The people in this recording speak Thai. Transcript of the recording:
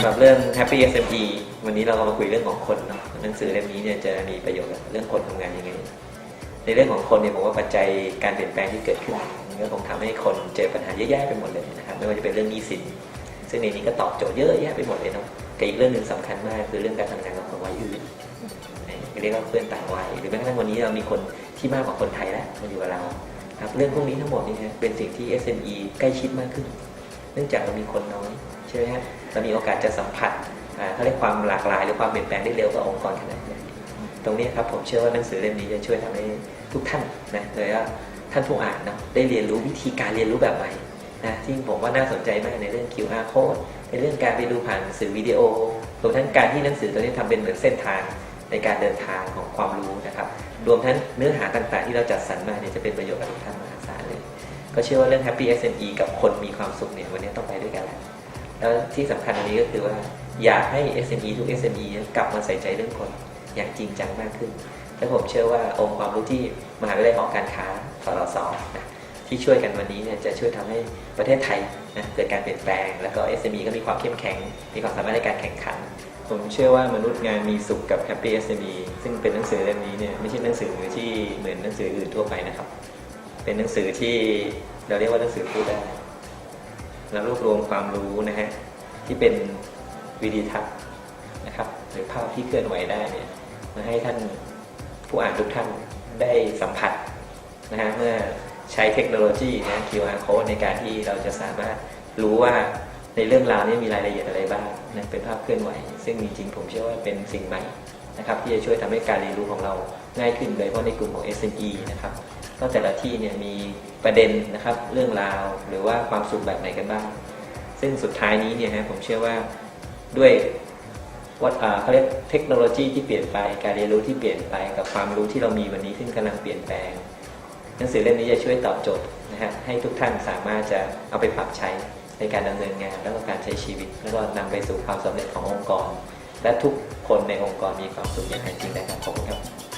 ำหรับเรื่อง Happy SME วันนี้เราก็มาคุยเรื่องของคนเนาะหนังสือเล่มนี้เนี่ยจะมีประโยชน์กับเรื่องคนทำงานยังไง ในเรื่องของคนเนี่ยผมว่าปัจจัยการเปลี่ยนแปลงที่เกิดขึ้นมันก็คงทำให้คนเจอปัญหาเยอะแยะไปหมดเลยนะครับไม่ว่าจะเป็นเรื่องหนี้สิน ซึ่งในนี้ก็ตอบโจทย์เยอะแยะไปหมดเลยเนาะแต่อีกเรื่องหนึ่งสำคัญมากคือเรื่องการทำงานกับคนวัยอื่นเรียกว่าเพื่อนต่างวัยหรือแม้กระทั่งวันนี้เรามีคนที่มากกว่าคนไทยแล้วมาอยู่กับเราครับเรื่องพวกนี้ทั้งหมดนี่ฮะเป็นสิ่งที่ SME ใกล้ชิดมากขึ้น เนื่องจากเรามีคนน้อยใช่ไหมฮะเรามีโอกาสจะสัมผัสเขาเรียกความหลากหลาย หรือความเปลี่ยนแปลงได้เร็วกว่าองค์กรขนาดใหญ่ตรงนี้ครับผมเชื่อว่าหนังสือเล่มนี้จะช่วยทำให้ทุกท่านนะโดยว่าท่านผู้อ่านเนาะได้เรียนรู้วิธีการเรียนรู้แบบใหม่นะที่ผมว่าน่าสนใจมากในเรื่อง QR code ในเรื่องการไปดูผ่านสื่อวิดีโอรวมทั้งการที่หนังสือตัวนี้ทำเป็นเหมือนเส้นทางในการเดินทางของความรู้นะครับ รวมทั้งเนื้อหาต่างๆ ที่เราจัดสรรมาเนี่ยจะเป็นประโยชน์กับทุกท่านมาศาลเลย ก็เชื่อว่าเรื่อง Happy SME กับคนมีความสุขเนี่ยวันนี้ต้องไปด้วยกันแหละแล้วที่สำคัญอันนี้ก็คือว่าอยากให้ SME ทุก SME เนี่ยกลับมาใส่ใจเรื่องคนอย่างจริงจังมากขึ้น และผมเชื่อว่าองค์ความรู้ที่มหาวิทยาลัยหอการค้าสรสนะที่ช่วยกันวันนี้เนี่ยจะช่วยทำให้ประเทศไทยนะเกิดการเปลี่ยนแปลง แล้วก็ SME ก็มีความเข้มแข็ง มีความสามารถในการแข่งขัน ผมเชื่อว่ามนุษย์งานมีสุขกับ Happy SME ซึ่งเป็นหนังสือเล่มนี้เนี่ยไม่ใช่หนังสือที่เหมือนหนังสืออื่นทั่วไปนะครับ เป็นหนังสือที่เราเรียกว่าหนังสือพูดได้แล้วรวบรวมความรู้นะฮะที่เป็นวิดีทัศน์นะครับ หรือภาพที่เคลื่อนไหวได้เนี่ยมาให้ท่านผู้อ่านทุกท่านได้สัมผัสนะฮะเมื่อใช้เทคโนโลยีนะ QR code ในการที่เราจะสามารถรู้ว่าในเรื่องราวนี้มีรายละเอียดอะไรบ้างนะเป็นภาพเคลื่อนไหว ซึ่งจริงๆผมเชื่อว่าเป็นสิ่งใหม่นะครับ ที่จะช่วยทำให้การเรียนรู้ของเราง่ายขึ้นโดยเฉพาะในกลุ่มของ SME นะครับ ก็แต่ละที่เนี่ยมีประเด็นนะครับเรื่องราวหรือว่าความสุขแบบไหนกันบ้าง ซึ่งสุดท้ายนี้เนี่ยฮะผมเชื่อว่าด้วยวัดอ่าเขาเรียกเทคโนโลยีที่เปลี่ยนไปการเรียนรู้ที่เปลี่ยนไปกับความรู้ที่เรามีวันนี้ซึ่งกำลังเปลี่ยนแปลง หนังสือเล่มนี้จะช่วยตอบโจทย์นะฮะให้ทุกท่านสามารถจะเอาไปปรับใช้ในการดำเนินงานแล้วก็การใช้ชีวิต แล้วก็นำไปสู่ความสำเร็จขององค์กร และทุกคนในองค์กรมีความสุขอย่างแท้จริงได้ครับขอบคุณครับ